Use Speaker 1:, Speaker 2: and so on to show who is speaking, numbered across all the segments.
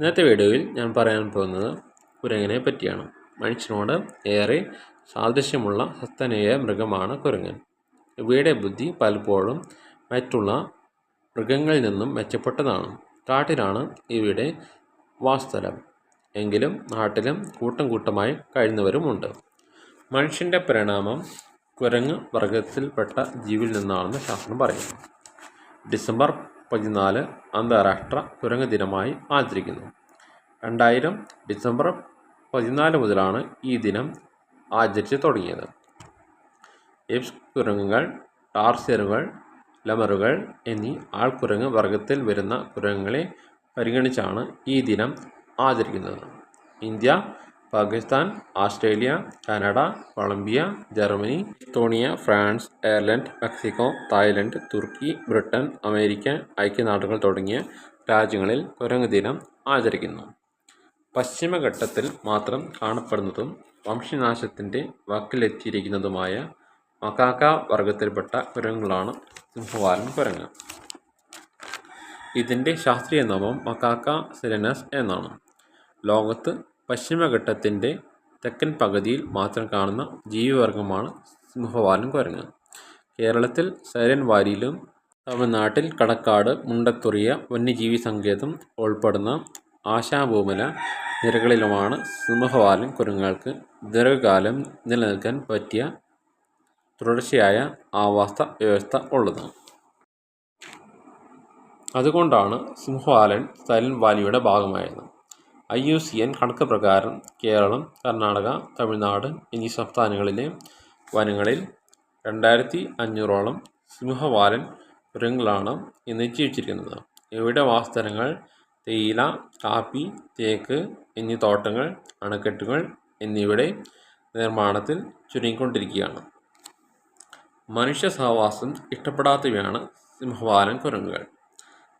Speaker 1: ഇന്നത്തെ വീഡിയോയിൽ ഞാൻ പറയാൻ പോകുന്നത് കുരങ്ങനെ പറ്റിയാണ്. മനുഷ്യനോട് ഏറെ സാദൃശ്യമുള്ള സസ്തനേയ മൃഗമാണ് കുരങ്ങൻ. ഇവയുടെ ബുദ്ധി പലപ്പോഴും മറ്റുള്ള മൃഗങ്ങളിൽ നിന്നും മെച്ചപ്പെട്ടതാണ്. കാട്ടിലാണ് ഇവയുടെ വാസ്തലം. എങ്കിലും നാട്ടിലും കൂട്ടം കൂട്ടമായി കഴിയുന്നവരുമുണ്ട്. മനുഷ്യന്റെ പരിണാമം കുരങ്ങ് വർഗത്തിൽപ്പെട്ട ജീവിൽ നിന്നാണെന്ന് ശാസ്ത്രം പറയുന്നു. ഡിസംബർ പതിനാല് അന്താരാഷ്ട്ര കുരങ്ങ് ദിനമായി ആചരിക്കുന്നു. രണ്ടായിരം ഡിസംബർ പതിനാല് മുതലാണ് ഈ ദിനം ആചരിച്ച് തുടങ്ങിയത്. എപ്സ് കുരങ്ങുകൾ ടാർസിയറുകൾ ലമറുകൾ എന്നീ ആൾക്കുരങ്ങ് വർഗത്തിൽ വരുന്ന കുരങ്ങുകളെ പരിഗണിച്ചാണ് ഈ ദിനം ആചരിക്കുന്നത്. India Pakistan Australia Canada Colombia Germany Estonia France Ireland Mexico Thailand തുർക്കി ബ്രിട്ടൻ അമേരിക്ക ഐക്യനാടുകൾ തുടങ്ങിയ രാജ്യങ്ങളിൽ കുരങ്ങ് ദിനം ആചരിക്കുന്നു. പശ്ചിമഘട്ടത്തിൽ മാത്രം കാണപ്പെടുന്നതും വംശനാശത്തിന്റെ വക്കിലെത്തിയിരിക്കുന്നതുമായ മക്കാക്ക വർഗത്തിൽപ്പെട്ട കുരങ്ങുകളാണ് സിംഹവാലൻ കുരങ്ങ്. ഇതിന്റെ ശാസ്ത്രീയ നാമം മക്കാക്ക സിലനസ് എന്നാണ്. ലോകത്ത് പശ്ചിമഘട്ടത്തിന്റെ തെക്കൻ പകുതിയിൽ മാത്രം കാണുന്ന ജീവിവർഗമാണ് സിംഹവാലൻ കുരങ്ങ്. കേരളത്തിൽ സൈലൻ വാലിയിലും തമിഴ്നാട്ടിൽ കടക്കാട് മുണ്ടത്തുറിയ വന്യജീവി സങ്കേതം ഉൾപ്പെടുന്ന ആശാഭൂമല നിരകളിലുമാണ് സിംഹവാലൻ കുരങ്ങുകൾക്ക് ദീർഘകാലം നിലനിൽക്കാൻ പറ്റിയ തുടർച്ചയായ ആവാസ വ്യവസ്ഥ ഉള്ളത്. അതുകൊണ്ടാണ് സിംഹവാലൻ സൈലൻ വാലിയുടെ ഭാഗമായത്. ഐ യു സി എൻ കണക്ക് പ്രകാരം കേരളം കർണാടക തമിഴ്നാട് എന്നീ സംസ്ഥാനങ്ങളിലെ വനങ്ങളിൽ രണ്ടായിരത്തി അഞ്ഞൂറോളം സിംഹവാലൻ മൃഗങ്ങളാണ് ഇന്ന് ജീവിച്ചിരിക്കുന്നത് ഇവയുടെ വാസസ്ഥലങ്ങൾ തേയില കാപ്പി തേക്ക് എന്നീ തോട്ടങ്ങൾ അണക്കെട്ടുകൾ എന്നിവയുടെ നിർമ്മാണത്തിൽ ചുരുങ്ങിക്കൊണ്ടിരിക്കുകയാണ്. മനുഷ്യ സഹവാസം ഇഷ്ടപ്പെടാത്തവയാണ് സിംഹവാലൻ കുരങ്ങുകൾ.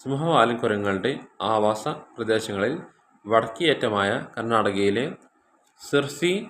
Speaker 1: സിംഹവാലൻ കുരങ്ങുകളുടെ ആവാസ പ്രദേശങ്ങളിൽ വടക്കേയറ്റമായ കർണാടകയിലെ സിർസി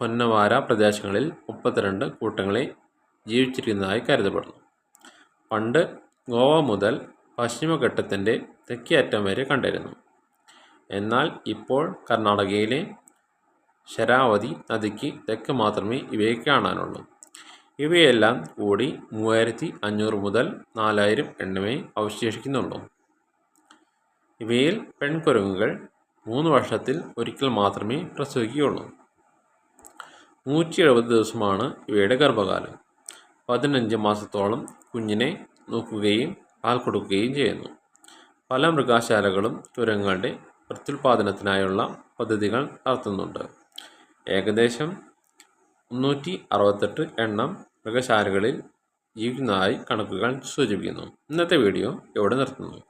Speaker 1: ഹൊന്നവാര പ്രദേശങ്ങളിൽ മുപ്പത്തിരണ്ട് കൂട്ടങ്ങളെ ജീവിച്ചിരിക്കുന്നതായി കരുതപ്പെടുന്നു. പണ്ട് ഗോവ മുതൽ പശ്ചിമഘട്ടത്തിന്റെ തെക്കേ അറ്റം വരെ കണ്ടിരുന്നു. എന്നാൽ ഇപ്പോൾ കർണാടകയിലെ ശരാവതി നദിക്ക് തെക്ക് മാത്രമേ ഇവയെ കാണാനുള്ളൂ. ഇവയെല്ലാം കൂടി മൂവായിരത്തി അഞ്ഞൂറ് മുതൽ നാലായിരം എണ്ണമേ അവശേഷിക്കുന്നുള്ളൂ. ഇവയിൽ പെൺകുരങ്ങുകൾ മൂന്ന് വർഷത്തിൽ ഒരിക്കൽ മാത്രമേ പ്രസവിക്കുകയുള്ളൂ. നൂറ്റി എഴുപത് ദിവസമാണ് ഇവയുടെ ഗർഭകാലം. പതിനഞ്ച് മാസത്തോളം കുഞ്ഞിനെ നോക്കുകയും പാൽ കൊടുക്കുകയും ചെയ്യുന്നു. പല മൃഗശാലകളും ചുരങ്ങളുടെ പ്രത്യുൽപാദനത്തിനായുള്ള പദ്ധതികൾ നടത്തുന്നുണ്ട്. ഏകദേശം മുന്നൂറ്റി അറുപത്തെട്ട് എണ്ണം മൃഗശാലകളിൽ ജീവിക്കുന്നതായി കണക്കുകൾ സൂചിപ്പിക്കുന്നു. ഇന്നത്തെ വീഡിയോ ഇവിടെ നിർത്തുന്നു.